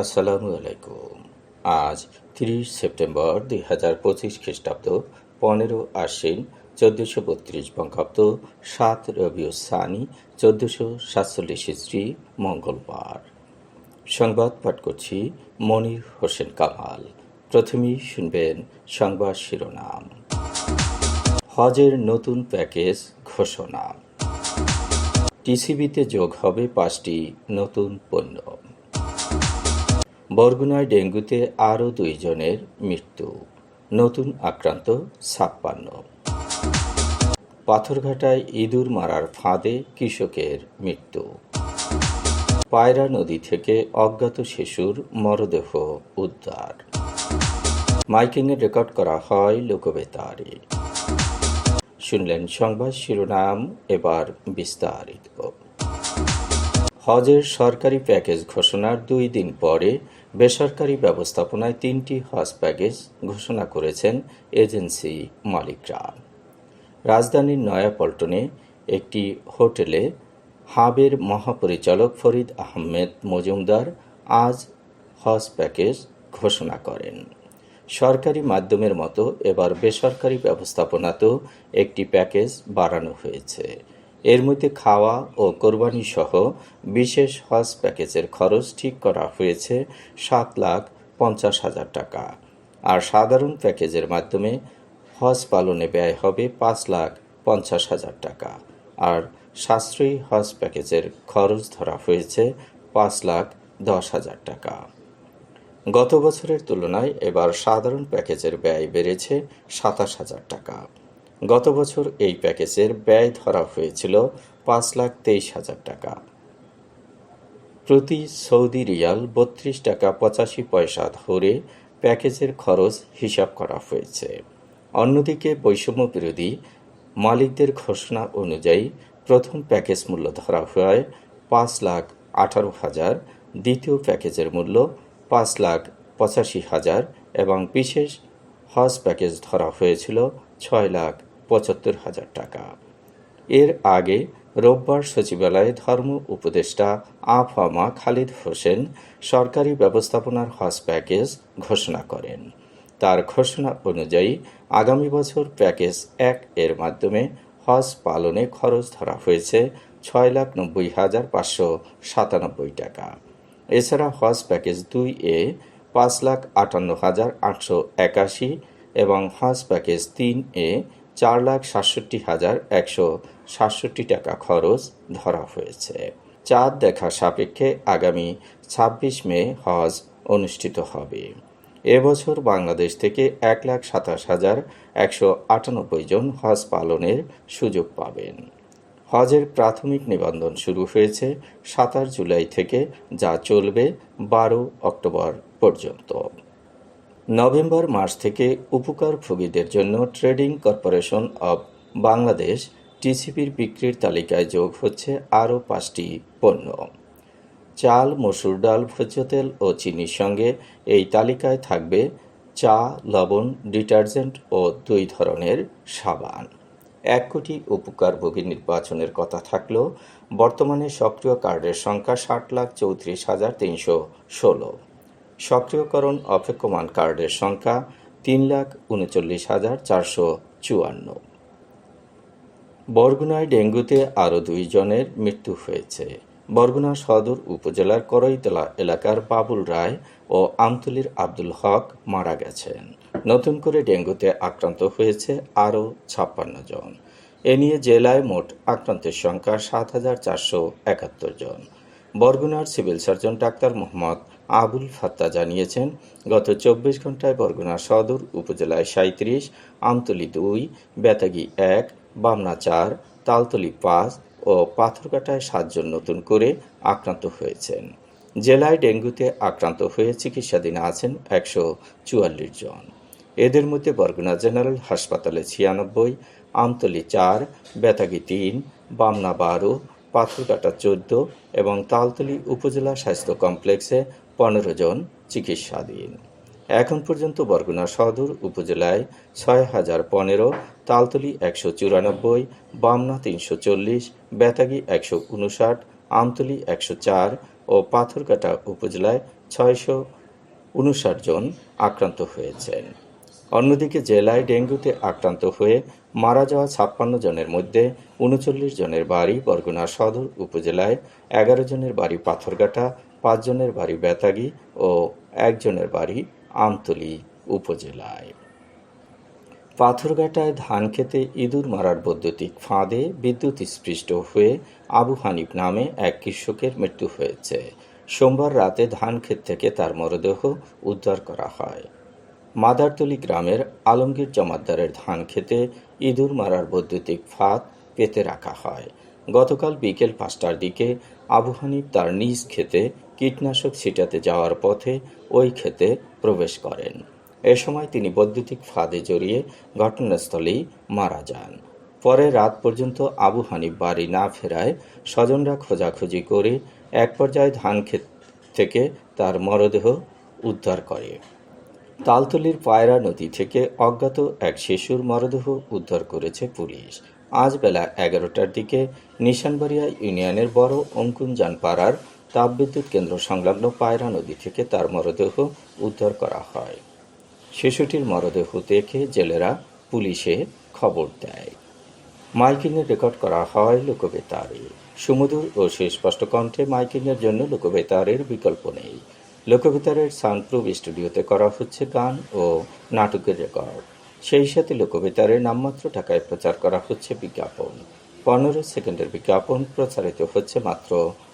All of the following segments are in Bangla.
আসসালামু আলাইকুম আজ তিরিশ সেপ্টেম্বর দুই হাজার পঁচিশ খ্রিস্টাব্দ, পনেরো আশ্বিন, চোদ্দোশো বত্রিশ বঙ্গাব্দ, সাত রবিউ সানি, চোদ্দোশো সাতচল্লিশ ইস্ত্রি মঙ্গলবার। সংবাদ পাঠ করছি মনির হোসেন কামাল। প্রথমেই শুনবেন সংবাদ শিরোনাম। হজের নতুন প্যাকেজ ঘোষণা। টিসিবিতে যোগ হবে পাঁচটি নতুন পণ্য। বরগুনায় ডেঙ্গুতে আরও দুইজনের মৃত্যু। নতুন আক্রান্ত ছাপ্পান্ন। পাথরঘাটায় ইঁদুর মারার ফাঁদে কৃষকের মৃত্যু। পায়রা নদী থেকে অজ্ঞাত শিশুর মরদেহ উদ্ধার। মাইকিংয়ে রেকর্ড করা হয় লোকবেতারে। শুনলেন সংবাদ শিরোনাম, এবার বিস্তারিত। হজের সরকারি প্যাকেজ ঘোষণার দুই দিন পরে বেসরকারি ব্যবস্থাপনায় তিনটি হজ প্যাকেজ ঘোষণা করেছেন এজেন্সি মালিকরা। রাজধানীর নয়াপল্টনে একটি হোটেলে হাবের মহাপরিচালক ফরিদ আহমেদ মজুমদার আজ হজ প্যাকেজ ঘোষণা করেন। সরকারি মাধ্যমের মতো এবার বেসরকারি ব্যবস্থাপনাতেও একটি প্যাকেজ বাড়ানো হয়েছে। এর মধ্যে খাওয়া ও কোরবানি সহ বিশেষ হজ প্যাকেজের খরচ ঠিক করা হয়েছে সাত লাখ পঞ্চাশ হাজার টাকা। আর সাধারণ প্যাকেজের মাধ্যমে হজ পালনে ব্যয় হবে পাঁচ লাখ পঞ্চাশ হাজার টাকা। আর সাশ্রয়ী হজ প্যাকেজের খরচ ধরা হয়েছে পাঁচ লাখ দশ হাজার টাকা। গত বছরের তুলনায় এবার সাধারণ প্যাকেজের ব্যয় বেড়েছে সাতাশ হাজার টাকা। গত বছর এই প্যাকেজের ব্যয় ধরা হয়েছিল পাঁচ লাখ তেইশ হাজার টাকা। প্রতি সৌদি রিয়াল বত্রিশ টাকা পঁচাশি পয়সা ধরে প্যাকেজের খরচ হিসাব করা হয়েছে। অন্যদিকে বৈষম্য বিরোধী মালিকদের ঘোষণা অনুযায়ী প্রথম প্যাকেজ মূল্য ধরা হয় পাঁচ লাখ আঠারো হাজার, দ্বিতীয় প্যাকেজের মূল্য পাঁচ লাখ পঁচাশি হাজার এবং বিশেষ হজ প্যাকেজ ধরা হয়েছিল ছয় লাখ পঁচাত্তর হাজার টাকা। এর আগে রোববার সচিবালয়ে ধর্ম উপদেষ্টা আফামা খালিদ হোসেন সরকারি ব্যবস্থাপনার হজ প্যাকেজ ঘোষণা করেন। তার ঘোষণা অনুযায়ী, আগামী বছর প্যাকেজ এক এর মাধ্যমে হজ পালনে খরচ ধরা হয়েছে ছয় লাখ নব্বই হাজার পাঁচশো সাতানব্বই টাকা। এছাড়া হজ প্যাকেজ দুই এ পাঁচ লাখ আটান্ন হাজার আটশো একাশি এবং হজ প্যাকেজ তিন এ চার লাখ সাতষট্টি হাজার একশো সাতষট্টি টাকা খরচ ধরা হয়েছে। চাঁদ দেখা সাপেক্ষে আগামী ছাব্বিশ মে হজ অনুষ্ঠিত হবে। এবছর বাংলাদেশ থেকে এক লাখ সাতাশ হাজার একশো আটানব্বই জন হজ পালনের সুযোগ পাবেন। হজের প্রাথমিক নিবন্ধন শুরু হয়েছে সাতাশ জুলাই থেকে, যা চলবে বারো অক্টোবর পর্যন্ত। নভেম্বর মাস থেকে উপকারভোগীদের জন্য ট্রেডিং কর্পোরেশন অব বাংলাদেশ টিসিপির বিক্রির তালিকায় যোগ হচ্ছে আরও পাঁচটি পণ্য। চাল, মসুর ডাল, ভোজ্য তেল ও চিনির সঙ্গে এই তালিকায় থাকবে চা, লবণ, ডিটারজেন্ট ও দুই ধরনের সাবান। এক কোটি উপকারভোগী নির্বাচনের কথা থাকলেও বর্তমানে সক্রিয় কার্ডের সংখ্যা ষাট লাখ চৌত্রিশ হাজার তিনশো ষোলো। সক্রিয়করণ অপেক্ষমান কার্ডের সংখ্যা তিন লাখ উনচল্লিশ হাজার চারশো চুয়ান্ন। বরগুনায় ডেঙ্গুতে আরও দুইজনের মৃত্যু হয়েছে। বরগুনা সদর উপজেলার করইতলা এলাকার বাবুল রায় ও আমতলির আব্দুল হক মারা গেছেন। নতুন করে ডেঙ্গুতে আক্রান্ত হয়েছে আরও ছাপ্পান্ন জন। এ নিয়ে জেলায় মোট আক্রান্তের সংখ্যা সাত হাজার চারশো একাত্তর জন। বরগুনার civil surgeon doctor Mohammad Abul Fatta জানিয়েছেন, গত চব্বিশ ঘন্টায় বরগুনা সদর উপজেলায় সাঁত্রিশ আমতলি দুই, বেতাগি এক, বামনা চার, তালতলি পাঁচ ও পাথরকাটায় সাতজন নতুন করে আক্রান্ত হয়েছেন। জেলায় ডেঙ্গুতে আক্রান্ত হয়ে চিকিৎসাধীন আছেন একশো চুয়াল্লিশ জন। এদের মধ্যে বরগুনা জেনারেল হাসপাতালে ছিয়ানব্বই, আমতলি চার, বেতাগি তিন, বামনা বারো পাথরকাটা চোদ্দ এবং তালতলি উপজেলা স্বাস্থ্য কমপ্লেক্সে পনেরো জন চিকিৎসাধীন। এখন পর্যন্ত বরগুনা সদর উপজেলায় ছয় হাজার পনেরো, তালতলি একশো চুরানব্বই, বামনা তিনশো চল্লিশ, বেতাগি একশো উনষাট, আমতলি একশো চার ও পাথরকাটা উপজেলায় ছয়শো উনষাট জন আক্রান্ত হয়েছেন। অন্যদিকে জেলায় ডেঙ্গুতে আক্রান্ত হয়ে মারা যাওয়া ছাপ্পান্ন জনের মধ্যে উনচল্লিশ জনের বাড়ি বরগুনা সদর উপজেলায়, এগারো জনের বাড়ি পাথরঘাটা পাঁচ জনের বাড়ি বেতাগী ও একজনের বাড়ি আমতলী উপজেলায়। পাথরঘাটায় ধান খেতে ইঁদুর মারার বৈদ্যুতিক ফাঁদে বিদ্যুৎ স্পৃষ্ট হয়ে আবু হানিফ নামে এক কৃষকের মৃত্যু হয়েছে। সোমবার রাতে ধান ক্ষেত থেকে তার মরদেহ উদ্ধার করা হয়। মাদারতলি গ্রামের আলমগীর জমাদ্দারের ধান খেতে ইঁদুর মারার বৈদ্যুতিক ফাঁদ পেতে রাখা হয়। গতকাল বিকেল পাঁচটার দিকে আবু হানিফ তার নিজ খেতে কীটনাশক ছিটাতে যাওয়ার পথে ওই ক্ষেতে প্রবেশ করেন। এ সময় তিনি বৈদ্যুতিক ফাঁদে জড়িয়ে ঘটনাস্থলেই মারা যান। পরে রাত পর্যন্ত আবু হানিফ বাড়ি না ফেরায় স্বজনরা খোঁজাখুঁজি করে এক পর্যায়ে ধান ক্ষেত থেকে তার মরদেহ উদ্ধার করে। তালতলির পায়রা নদী থেকে অজ্ঞাত এক শিশুর মরদেহ উদ্ধার করেছে পুলিশ। আজ বেলা এগারোটার দিকে নিশানবাড়িয়া ইউনিয়নের বড় অঙ্কুনজান পাড়ার তাপবিদ্যুৎ কেন্দ্র সংলগ্ন পায়রা নদী থেকে তার মরদেহ উদ্ধার করা হয়। শিশুটির মরদেহ দেখে জেলেরা পুলিশে খবর দেয়। মাইকিংয়ে রেকর্ড করা হয় লোকবেতারে। সুমধুর ও সুস্পষ্ট কণ্ঠে মাইকিংয়ের জন্য লোকবেতারের বিকল্প নেই। লোকবেতারের সাউন্ডপ্রুফ স্টুডিওতে করা হচ্ছে গান ও নাটকের রেকর্ড। সেই সাথে লোকবেতারের নামমাত্র টাকায় প্রচার করা হচ্ছে বিজ্ঞাপন। পনেরো সেকেন্ডের বিজ্ঞাপন প্রচারিত হচ্ছে মাত্র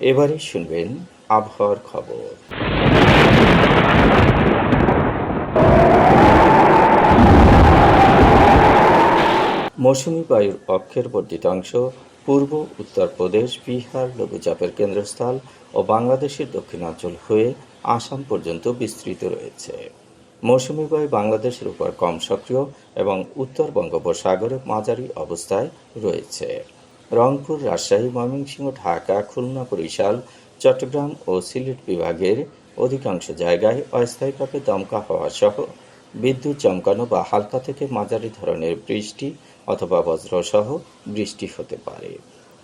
এবারে শুনবেন আবহাওয়ার খবর। মৌসুমি বায়ুর অক্ষের বর্ধিতাংশ পূর্ব, উত্তরপ্রদেশ, বিহার, লঘুচাপের কেন্দ্রস্থল ও বাংলাদেশের দক্ষিণাঞ্চল হয়ে আসাম পর্যন্ত বিস্তৃত রয়েছে। মৌসুমি বায়ু বাংলাদেশের উপর কম সক্রিয় এবং উত্তর বঙ্গোপসাগরে মাঝারি অবস্থায় রয়েছে। রংপুর, রাজশাহী, ময়মনসিংহ, ঢাকা, খুলনা, বরিশাল, চট্টগ্রাম ও সিলেট বিভাগের অধিকাংশ জায়গায় অস্থায়ীভাবে দমকা হওয়া সহ বিদ্যুৎ চমকানো বা হালকা থেকে মাঝারি ধরনের বৃষ্টি অথবা বজ্রসহ বৃষ্টি হতে পারে।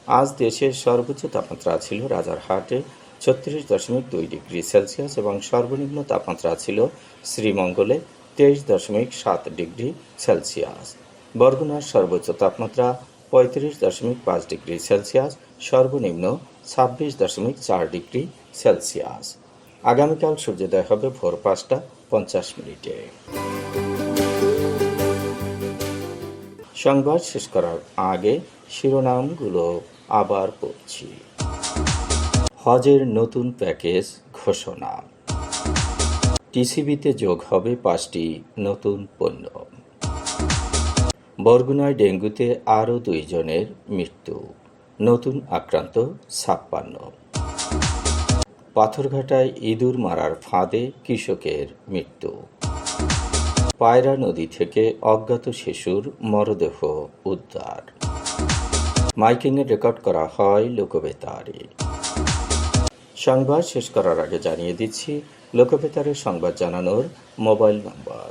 আজ দেশের সর্বোচ্চ তাপমাত্রা ছিল রাজারহাটে ছত্রিশ দশমিক দুই ডিগ্রি সেলসিয়াস এবং সর্বনিম্ন তাপমাত্রা ছিল শ্রীমঙ্গলে তেইশ দশমিক সাত ডিগ্রি সেলসিয়াস। বরগুনার সর্বোচ্চ তাপমাত্রা পঁয়ত্রিশ দশমিক পাঁচ ডিগ্রি সেলসিয়াস, সর্বনিম্ন ছাব্বিশ দশমিক চার ডিগ্রি সেলসিয়াস। আগামীকাল সূর্যোদয় হবে ভোর পাঁচটা পঞ্চাশ মিনিটে। সংবাদ শেষ করার আগে শিরোনামগুলো আবার পড়ছি। হজের নতুন প্যাকেজ ঘোষণা। টিসিবিতে যোগ হবে পাঁচটি নতুন পণ্য। বরগুনায় ডেঙ্গুতে আরও দুইজনের মৃত্যু। নতুন আক্রান্ত ছাপ্পান্ন। পাথরঘাটায় ইঁদুর মারার ফাঁদে কৃষকের মৃত্যু। পায়রা নদী থেকে অজ্ঞাত শিশুর মরদেহ উদ্ধার। মাইকিংয়ে রেকর্ড করা হয় লোকবেতারে। সংবাদ শেষ করার আগে জানিয়ে দিচ্ছি লোকবেতারের সংবাদ জানানোর মোবাইল নম্বর।